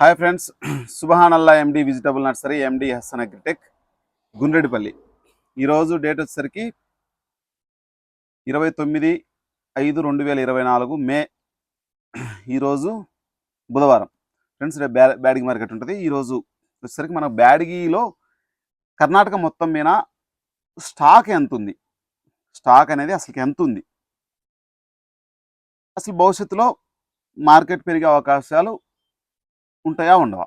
Hi friends సుబహానల్లా MD vegetable nursery MD Hasan agritech Gundreddipalli. ఈరోజు date వచ్చేసరికి ఇరవై తొమ్మిది ఐదు రెండు వేల ఇరవై నాలుగు మే ఈరోజు బుధవారం. ఫ్రెండ్స్ రేపు బ్యా బ్యాడిగి మార్కెట్ ఉంటుంది. ఈరోజు వచ్చేసరికి మన బ్యాడిగిలో కర్ణాటక మొత్తం మీద స్టాక్ ఎంత ఉంది? స్టాక్ అనేది అసలు ఎంత ఉంది? అసలు భవిష్యత్తులో మార్కెట్ పెరిగే అవకాశాలు ఉంటాయా ఉండవా?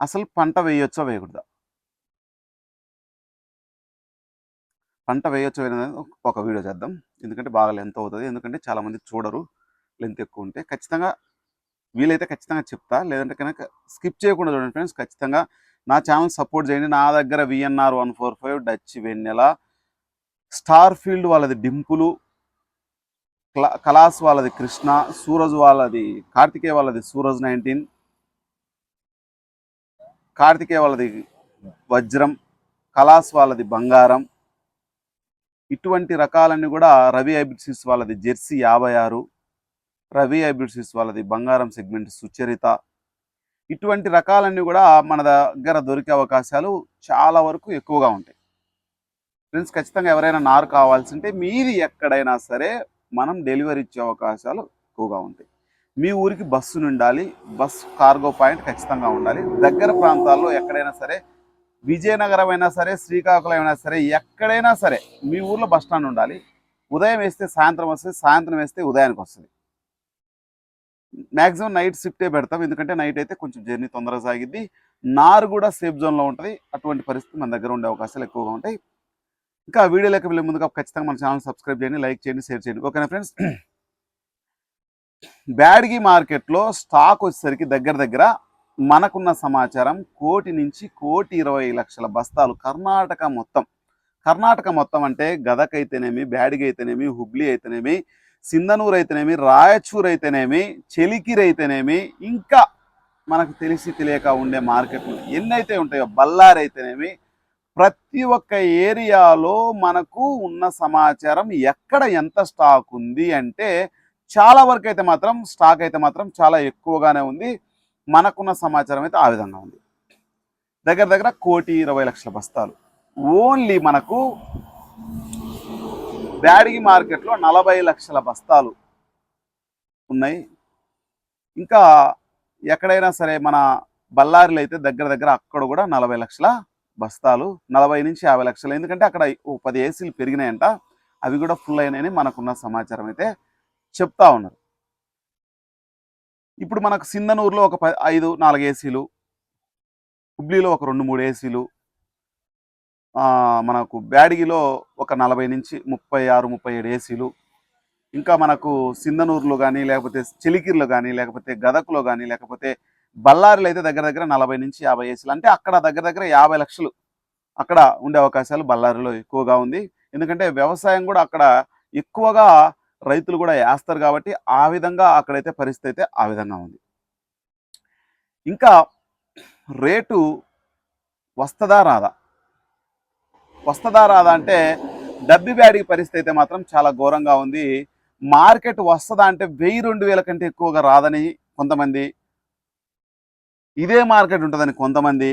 అసలు పంట వేయొచ్చా వేయకూడదా? పంట వేయొచ్చో అనేది ఒక వీడియో చేద్దాం. ఎందుకంటే బాగా లెంత్ అవుతుంది. ఎందుకంటే చాలామంది చూడరు. లెంత్ ఎక్కువ ఉంటే ఖచ్చితంగా వీలైతే ఖచ్చితంగా చెప్తా. లేదంటే కనుక స్కిప్ చేయకుండా చూడండి ఫ్రెండ్స్ ఖచ్చితంగా నా ఛానల్ సపోర్ట్ చేయండి. నా దగ్గర VNR one four five Dutch Vennela star field వాళ్ళది డింపులు కలాస్ వాళ్ళది కృష్ణ సూరజ్ వాళ్ళది కార్తికేయ వాళ్ళది సూరజ్ నైన్టీన్. కార్తికేయ వాళ్ళది వజ్రం కలాస్ వాళ్ళది బంగారం. ఇటువంటి రకాలన్నీ కూడా రవి హైబ్రిడ్సిస్ వాళ్ళది జెర్సీ యాభై ఆరు రవి హైబ్రిడ్సిస్ వాళ్ళది బంగారం సెగ్మెంట్ సుచరిత. ఇటువంటి రకాలన్నీ కూడా మన దగ్గర దొరికే అవకాశాలు చాలా వరకు ఎక్కువగా ఉంటాయి. ఫ్రెండ్స్ ఖచ్చితంగా ఎవరైనా నారు కావాల్సి ఉంటే మీది ఎక్కడైనా సరే మనం డెలివరీ ఇచ్చే అవకాశాలు ఎక్కువగా ఉంటాయి. మీ ఊరికి బస్సు ఉండాలి బస్ కార్గో పాయింట్ ఖచ్చితంగా ఉండాలి. దగ్గర ప్రాంతాల్లో ఎక్కడైనా సరే విజయనగరం అయినా సరే శ్రీకాకుళం అయినా సరే ఎక్కడైనా సరే మీ ఊర్లో బస్ స్టాండ్ ఉండాలి. ఉదయం వేస్తే సాయంత్రం వస్తుంది సాయంత్రం వేస్తే ఉదయానికి వస్తుంది. మ్యాక్సిమం నైట్ షిఫ్టే పెడతాం ఎందుకంటే నైట్ అయితే కొంచెం జర్నీ తొందరగా సాగిద్ది. నారు కూడా సేఫ్ జోన్లో ఉంటుంది. అటువంటి పరిస్థితి మన దగ్గర ఉండే అవకాశాలు ఎక్కువగా ఉంటాయి. ఇంకా వీడియోలోకి వెళ్ళే ముందుగా ఖచ్చితంగా మన ఛానల్ సబ్స్క్రైబ్ చేయండి లైక్ చేయండి షేర్ చేయండి. ఓకేనా ఫ్రెండ్స్? బ్యాడ్గి మార్కెట్లో స్టాక్ వచ్చేసరికి దగ్గర దగ్గర మనకున్న సమాచారం కోటి నుంచి కోటి ఇరవై లక్షల బస్తాలు కర్ణాటక మొత్తం. కర్ణాటక మొత్తం అంటే గదక్ అయితేనేమి బ్యాడిగి అయితేనేమి హుబ్లీ అయితేనేమి సింధనూరు అయితేనేమి రాయచూర్ అయితేనేమి చెలికిరి అయితేనేమి ఇంకా మనకు తెలిసి తెలియక ఉండే మార్కెట్లు ఎన్నైతే ఉంటాయో బళ్ళారి అయితేనేమి ప్రతి ఒక్క ఏరియాలో మనకు ఉన్న సమాచారం ఎక్కడ ఎంత స్టాక్ ఉంది అంటే చాలా వరకు అయితే మాత్రం స్టాక్ అయితే మాత్రం చాలా ఎక్కువగానే ఉంది. మనకున్న సమాచారం అయితే ఆ విధంగా ఉంది. దగ్గర దగ్గర కోటి ఇరవై లక్షల బస్తాలు. ఓన్లీ మనకు బ్యాడిగి మార్కెట్లో నలభై లక్షల బస్తాలు ఉన్నాయి. ఇంకా ఎక్కడైనా సరే మన బళ్ళారిలో అయితే దగ్గర దగ్గర అక్కడ కూడా నలభై లక్షల బస్తాలు నలభై నుంచి యాభై లక్షలు. ఎందుకంటే అక్కడ ఓ పది ఏసీలు పెరిగినాయంట. అవి కూడా ఫుల్ అయినాయని మనకున్న సమాచారం అయితే చెప్తా ఉన్నారు. ఇప్పుడు మనకు సింధనూరులో ఒక ఐదు నాలుగు ఏసీలు. హుబ్లీలో ఒక రెండు మూడు ఏసీలు. మనకు బ్యాడిగిలో ఒక నలభై నుంచి ముప్పై ఆరు ముప్పై ఏడు ఏసీలు. ఇంకా మనకు సింధనూరులో కానీ లేకపోతే చెలికిర్లో కానీ లేకపోతే గదక్లో కానీ లేకపోతే బళ్ళారులు అయితే దగ్గర దగ్గర నలభై నుంచి యాభై ఏసీలు. అంటే అక్కడ దగ్గర దగ్గర యాభై లక్షలు అక్కడ ఉండే అవకాశాలు బళ్ళారిలో ఎక్కువగా ఉంది. ఎందుకంటే వ్యవసాయం కూడా అక్కడ ఎక్కువగా రైతులు కూడా వేస్తారు కాబట్టి ఆ విధంగా అక్కడైతే పరిస్థితి అయితే ఆ విధంగా ఉంది. ఇంకా రేటు వస్తుందా రాదా? వస్తుందా రాదా అంటే డబ్బి బ్యాడీ పరిస్థితి అయితే మాత్రం చాలా ఘోరంగా ఉంది. మార్కెట్ వస్తుందా అంటే వెయ్యి రెండు వేల కంటే ఎక్కువగా రాదని కొంతమంది ఇదే మార్కెట్ ఉంటుందని కొంతమంది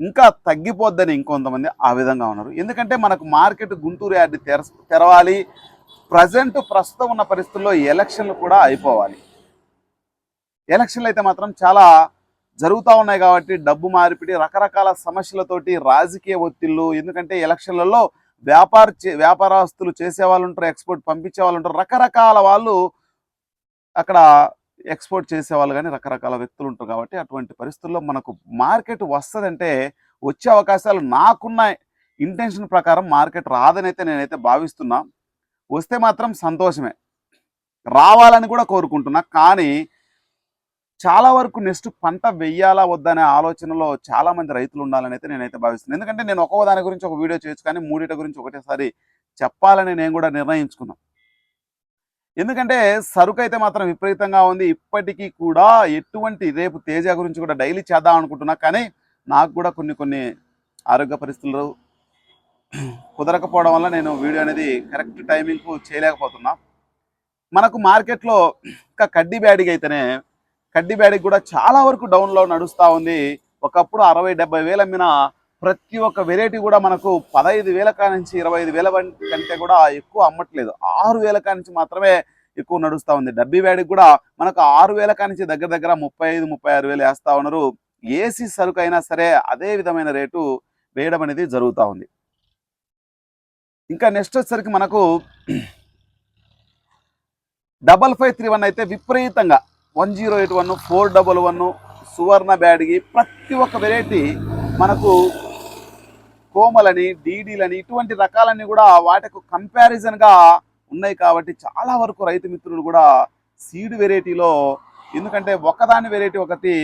ఇంకా తగ్గిపోద్దని ఇంకొంతమంది ఆ విధంగా ఉన్నారు. ఎందుకంటే మనకు మార్కెట్ గుంటూరు యార్డ్ తెర తెరవాలి. ప్రజెంట్ ప్రస్తుతం ఉన్న పరిస్థితుల్లో ఎలక్షన్లు కూడా అయిపోవాలి. ఎలక్షన్లు అయితే మాత్రం చాలా జరుగుతూ ఉన్నాయి కాబట్టి డబ్బు మార్పిడి రకరకాల సమస్యలతోటి రాజకీయ ఒత్తిళ్ళు ఎందుకంటే ఎలక్షన్లలో వ్యాపార చే- వ్యాపారస్తులు చేసే వాళ్ళు ఉంటారు ఎక్స్పోర్ట్ పంపించే వాళ్ళు ఉంటారు రకరకాల వాళ్ళు అక్కడ ఎక్స్పోర్ట్ చేసే వాళ్ళు కానీ రకరకాల వ్యక్తులు ఉంటారు కాబట్టి అటువంటి పరిస్థితుల్లో మనకు మార్కెట్ వస్తుందంటే వచ్చే అవకాశాలు నాకున్న ఇంటెన్షన్ ప్రకారం మార్కెట్ రాదనైతే నేనైతే భావిస్తున్నా. వస్తే మాత్రం సంతోషమే. రావాలని కూడా కోరుకుంటున్నా. కానీ చాలా వరకు నెక్స్ట్ పంట వెయ్యాలా వద్దనే ఆలోచనలో చాలా మంది రైతులు ఉండాలని అయితే నేనైతే భావిస్తున్నాను ఎందుకంటే నేను ఒక్కో దాని గురించి ఒక వీడియో చేయొచ్చు కానీ మూడిట గురించి ఒకటేసారి చెప్పాలని నేను కూడా నిర్ణయించుకున్నాను ఎందుకంటే సరుకు అయితే మాత్రం విపరీతంగా ఉంది. ఇప్పటికీ కూడా ఎటువంటి రేపు తేజ గురించి కూడా డైలీ చేద్దాం అనుకుంటున్నా. కానీ నాకు కూడా కొన్ని కొన్ని ఆరోగ్య పరిస్థితులు కుదరకపోవడం వల్ల నేను వీడియో అనేది కరెక్ట్ టైమింగ్కు చేయలేకపోతున్నా. మనకు మార్కెట్లో ఇంకా కడ్డీ బ్యాడిగా అయితేనే కడ్డీ బ్యాడికి కూడా చాలా వరకు డౌన్లో నడుస్తూ ఉంది. ఒకప్పుడు అరవై డెబ్బై వేలు అమ్మిన ప్రతి ఒక్క వెరైటీ కూడా మనకు పదహైదు వేల కా నుంచి ఇరవై ఐదు వేల కంటే కూడా ఎక్కువ అమ్మట్లేదు. ఆరు వేల కా నుంచి మాత్రమే ఎక్కువ నడుస్తూ ఉంది. డబ్బీ బ్యాడికి కూడా మనకు ఆరు వేల కా నుంచి దగ్గర దగ్గర ముప్పై ఐదు ముప్పై ఆరు వేలు వేస్తూ ఉన్నారు. ఏసీ సరుకు అయినా సరే అదే విధమైన రేటు వేయడం అనేది జరుగుతూ ఉంది. ఇంకా నెక్స్ట్ వచ్చేసరికి మనకు డబల్ ఫైవ్ త్రీ వన్ అయితే విపరీతంగా one zero eight one four double one Suvarna బ్యాడ్కి ప్రతి ఒక్క వెరైటీ మనకు కోమలని డీడీలని ఇటువంటి రకాలన్నీ కూడా వాటికి కంపారిజన్గా ఉన్నాయి కాబట్టి చాలా వరకు రైతు మిత్రులు కూడా సీడ్ వెరైటీలో ఎందుకంటే ఒకదాని వెరైటీ ఒకటి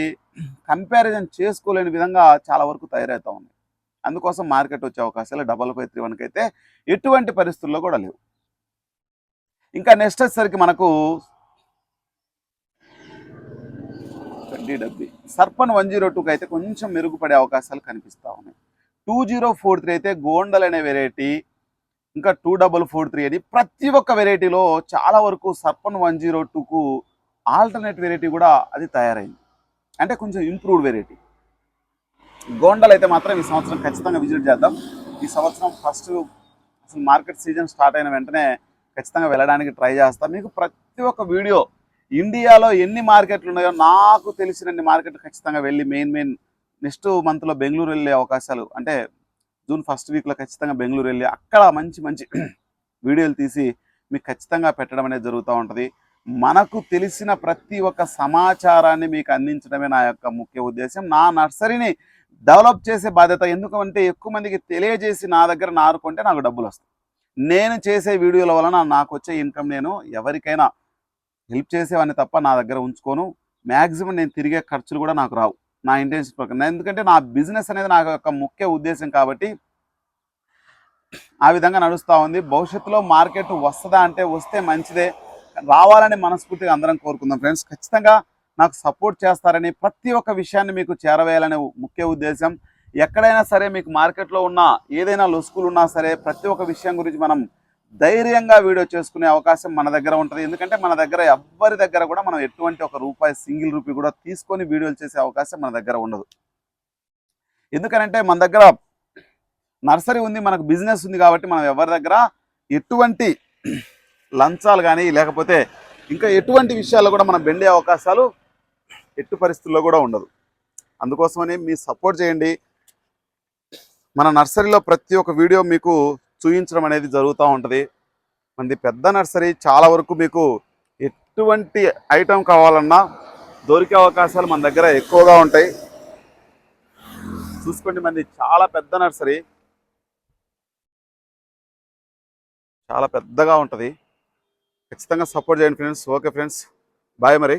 కంపారిజన్ చేసుకోలేని విధంగా చాలా వరకు తయారవుతా ఉంది అందుకోసం మార్కెట్ వచ్చే అవకాశాలు డబల్ ఫైవ్ త్రీ వన్కి అయితే ఎటువంటి పరిస్థితుల్లో కూడా లేవు. ఇంకా నెక్స్ట్ వచ్చేసరికి మనకు ట్వంటీ డబ్బి సర్పన్ వన్ జీరో టూకి అయితే కొంచెం మెరుగుపడే అవకాశాలు కనిపిస్తూ ఉన్నాయి. టూ జీరో ఫోర్ త్రీ అయితే గోండల్ అనే వెరైటీ ఇంకా టూ డబల్ ఫోర్ త్రీ అని ప్రతి ఒక్క వెరైటీలో చాలా వరకు సర్పన్ వన్ జీరో టూకు ఆల్టర్నేట్ వెరైటీ కూడా అది తయారైంది. అంటే కొంచెం ఇంప్రూవ్డ్ వెరైటీ గోండల్ అయితే మాత్రం ఈ సంవత్సరం ఖచ్చితంగా విజిట్ చేద్దాం. ఈ సంవత్సరం ఫస్ట్ అసలు మార్కెట్ సీజన్ స్టార్ట్ అయిన వెంటనే ఖచ్చితంగా వెళ్ళడానికి ట్రై చేస్తాం. మీకు ప్రతి ఒక్క వీడియో ఇండియాలో ఎన్ని మార్కెట్లు ఉన్నాయో నాకు తెలిసినన్ని మార్కెట్లు ఖచ్చితంగా వెళ్ళి మెయిన్ మెయిన్ నెక్స్ట్ మంత్లో బెంగళూరు వెళ్ళే అవకాశాలు అంటే జూన్ ఫస్ట్ వీక్లో ఖచ్చితంగా బెంగళూరు వెళ్ళి అక్కడ మంచి మంచి వీడియోలు తీసి మీకు ఖచ్చితంగా పెట్టడం అనేది జరుగుతూ ఉంటుంది. మనకు తెలిసిన ప్రతి ఒక్క సమాచారాన్ని మీకు అందించడమే నా యొక్క ముఖ్య ఉద్దేశం. నా నర్సరీని డెవలప్ చేసే బాధ్యత ఎందుకంటే ఎక్కువ మందికి తెలియజేసి నా దగ్గర నారుకుంటే నాకు డబ్బులు వస్తాయి. నేను చేసే వీడియోల వలన నాకు వచ్చే ఇన్కమ్ నేను ఎవరికైనా హెల్ప్ చేసేవాడిని తప్ప నా దగ్గర ఉంచుకోను. మ్యాక్సిమం నేను తిరిగే ఖర్చులు కూడా నాకు రావు. నా ఇంటెన్షన్ ప్రకారం. ఎందుకంటే నా బిజినెస్ అనేది నా యొక్క ముఖ్య ఉద్దేశం కాబట్టి ఆ విధంగా నడుస్తూ ఉంది. భవిష్యత్తులో మార్కెట్ వస్తుందా అంటే వస్తే మంచిదే. రావాలని మనస్ఫూర్తిగా అందరం కోరుకుందాం ఫ్రెండ్స్ ఖచ్చితంగా నాకు సపోర్ట్ చేస్తారని ప్రతి ఒక్క విషయాన్ని మీకు చేరవేయాలనే ముఖ్య ఉద్దేశం. ఎక్కడైనా సరే మీకు మార్కెట్లో ఉన్న ఏదైనా లొసుకులు ఉన్నా సరే ప్రతి ఒక్క విషయం గురించి మనం ధైర్యంగా వీడియో చేసుకునే అవకాశం మన దగ్గర ఉంటుంది. ఎందుకంటే మన దగ్గర ఎవ్వరి దగ్గర కూడా మనం ఎటువంటి ఒక రూపాయి సింగిల్ రూపీ కూడా తీసుకొని వీడియోలు చేసే అవకాశం మన దగ్గర ఉండదు. ఎందుకనంటే మన దగ్గర నర్సరీ ఉంది మనకు బిజినెస్ ఉంది కాబట్టి మనం ఎవరి దగ్గర ఎటువంటి లంచాలు కానీ లేకపోతే ఇంకా ఎటువంటి విషయాల్లో కూడా మనం బెండే అవకాశాలు ఎట్టు పరిస్థితుల్లో కూడా ఉండదు. అందుకోసమని మీ సపోర్ట్ చేయండి. మన నర్సరీలో ప్రతి ఒక్క వీడియో మీకు చూపించడం అనేది జరుగుతూ ఉంటుంది. మనది పెద్ద నర్సరీ చాలా వరకు మీకు ఎటువంటి ఐటెం కావాలన్నా దొరికే అవకాశాలు మన దగ్గర ఎక్కువగా ఉంటాయి. చూసుకోండి మనది చాలా పెద్ద నర్సరీ. చాలా పెద్దగా ఉంటుంది. ఖచ్చితంగా సపోర్ట్ చేయండి ఫ్రెండ్స్. Okay friends. బాయ్ మరి.